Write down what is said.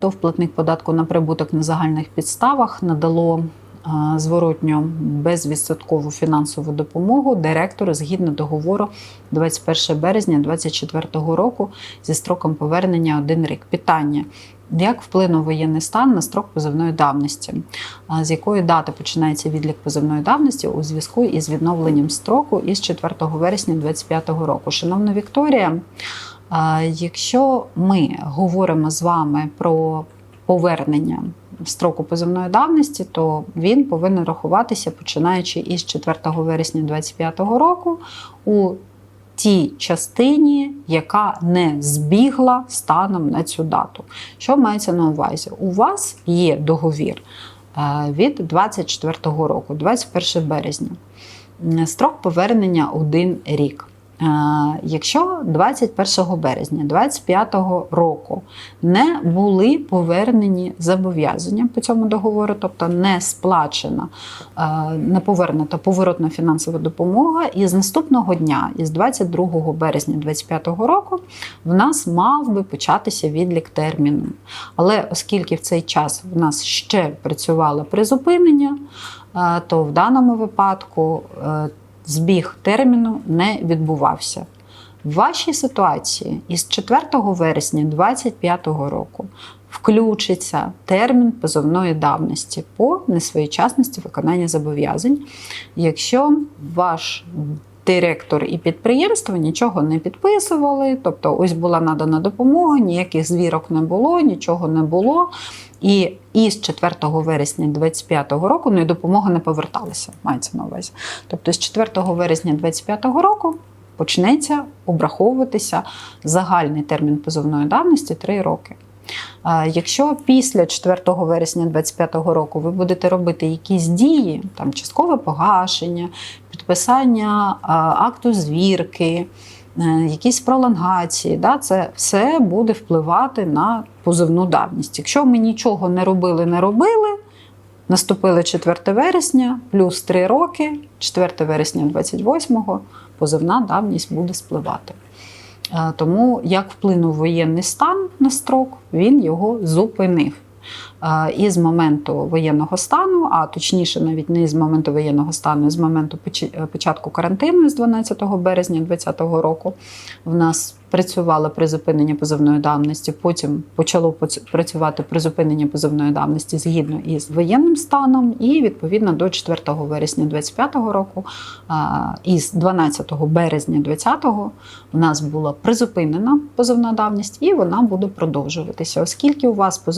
То вплатник податку на прибуток на загальних підставах надало е, зворотню безвідсоткову фінансову допомогу директору згідно договору 21 березня 2024 року зі строком повернення один рік. Питання. Як вплинув воєнний стан на строк позовної давності? З якої дати починається відлік позовної давності у зв'язку із відновленням строку із 4 вересня 2025 року? Шановна Вікторія, Якщо ми говоримо з вами про повернення строку позовної давності, то він повинен рахуватися починаючи із 4 вересня 2025 року у тій частині, яка не збігла станом на цю дату. Що мається на увазі? У вас є договір е, від 24 року, 21 березня. Строк повернення один рік. Е, Якщо 21 березня 2025 року не були повернені зобов'язання по цьому договору, тобто не сплачена, е, не повернута поворотна фінансова допомога, і з наступного дня, із 22 березня 2025 року, в нас мав би початися відлік терміну. Але оскільки в цей час в нас ще працювало призупинення, е, то в даному випадку збіг терміну не відбувався. В вашій ситуації із 4 вересня 2025 року включиться термін позовної давності по несвоєчасності виконання зобов'язань, якщо ваш директор і підприємство нічого не підписували, тобто ось була надана допомога, ніяких звірок не було, нічого не було. І із 4 вересня 2025 року ну, і допомога не поверталася, мається на увазі. Тобто з 4 вересня 2025 року почнеться обраховуватися загальний термін позовної давності 3 роки. Якщо після 4 вересня 2025 року ви будете робити якісь дії, там часткове погашення, підписання акту звірки, е, якісь пролонгації, да, це все буде впливати на позовну давність. Якщо ми нічого не робили, не робили, наступили 4 вересня, плюс 3 роки, 4 вересня 28-го позовна давність буде спливати. Е, Тому як вплинув воєнний стан на строк, він його зупинив. Е, І з моменту воєнного стану, а точніше, навіть не з моменту воєнного стану, а з моменту е, початку карантину з 12 березня 2020 року, в нас працювало призупинення позовної давності. Потім почало працювати призупинення позовної давності згідно із воєнним станом, і відповідно до 4 вересня 2025 року, а, із 12 березня 2020 в нас була призупинена позовна давність, і вона буде продовжуватися, оскільки у вас позов-